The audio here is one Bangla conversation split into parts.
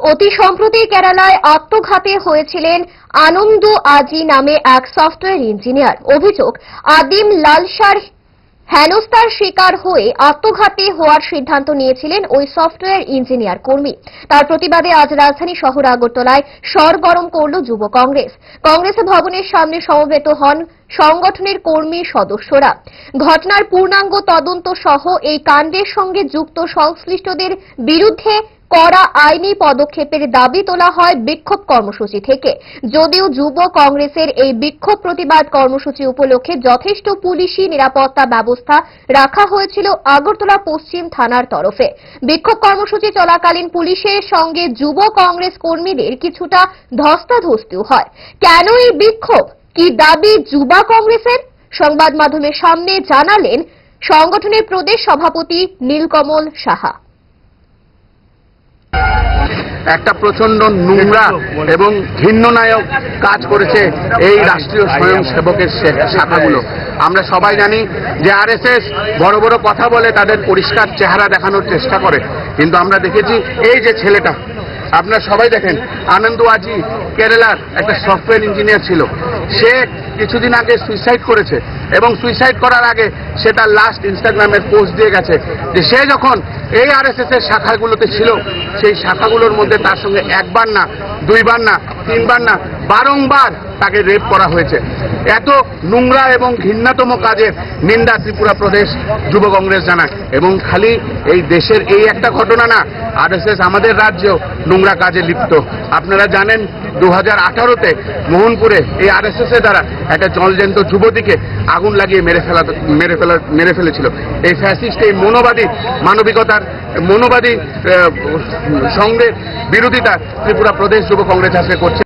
অতি সম্প্রতি কেরালায় আত্মঘাতী হয়েছিলেন আনন্দ আজি নামে এক সফটওয়্যার ইঞ্জিনিয়ার। অভিযোগ, আদিম লালসার হেনস্থার শিকার হয়ে আত্মঘাতী হওয়ার সিদ্ধান্ত নিয়েছিলেন ওই সফটওয়্যার ইঞ্জিনিয়ার কর্মী। তার প্রতিবাদে আজ রাজধানী শহর আগরতলায় সরগরম করল যুব কংগ্রেস। কংগ্রেস ভবনের সামনে সমবেত হন সংগঠনের কর্মী সদস্যরা। ঘটনার পূর্ণাঙ্গ তদন্ত সহ এই কাণ্ডের সঙ্গে যুক্ত সংশ্লিষ্টদের বিরুদ্ধে কড়া আইনি পদক্ষেপের দাবি তোলা হয় বিক্ষোভ কর্মসূচি থেকে। যদিও যুব কংগ্রেসের এই বিক্ষোভ প্রতিবাদ কর্মসূচি উপলক্ষে যথেষ্ট পুলিশি নিরাপত্তা ব্যবস্থা রাখা হয়েছিল আগরতলা পশ্চিম থানার তরফে। বিক্ষোভ কর্মসূচি চলাকালীন পুলিশের সঙ্গে যুব কংগ্রেস কর্মীদের কিছুটা ধস্তাধস্তিও হয়। কেন এই বিক্ষোভ? কি দাবি যুবা কংগ্রেসের? সংবাদ মাধ্যমের সামনে জানালেন সংগঠনের প্রদেশ সভাপতি নীলকমল সাহা। একটা প্রচণ্ড নোংরা এবং ঘৃণ্যনায়ক কাজ করেছে এই রাষ্ট্রীয় স্বয়ংসেবকের শে- শাখাগুলো। আমরা সবাই জানি যে আরএসএস বড় বড় কথা বলে তাদের পরিষ্কার চেহারা দেখানোর চেষ্টা করে। কিন্তু আমরা দেখেছি এই যে ছেলেটা, আপনারা সবাই দেখেন, আনন্দ আজি কেরালার একটা সফটওয়্যার ইঞ্জিনিয়ার ছিল। সে কিছুদিন আগে সুইসাইড করেছে এবং সুইসাইড করার আগে সে তার লাস্ট ইনস্টাগ্রামের পোস্ট দিয়ে গেছে। যে সে যখন এই এস এর শাখাগুলোতে ছিল, সেই শাখাগুলোর মধ্যে তার সঙ্গে একবার না, দুইবার না, তিনবার না বারংবার তাকে রেপ করা হয়েছে। এত নোংরা এবং ঘৃণাতম কাজের নিন্দা ত্রিপুরা প্রদেশ যুব কংগ্রেস জানায়। এবং খালি এই দেশের এই একটা ঘটনা না, আরএসএস আমাদের রাজ্যেও নোংরা কাজে লিপ্ত। আপনারা জানেন দু হাজার আঠারোতে মোহনপুরে এই আরএসএস এর দ্বারা একটা জলজন্ত যুবতীকে আগুন লাগিয়ে মেরে ফেলা মেরে ফেলা, মেরে ফেলেছিল। এই ফ্যাসিস্ট এই মনোবাদী মানবিকতার, মনোবাদী সঙ্গে বিরোধিতা ত্রিপুরা প্রদেশ যুব কংগ্রেস আজকে করছে।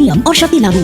नियम और शक्ति लागू।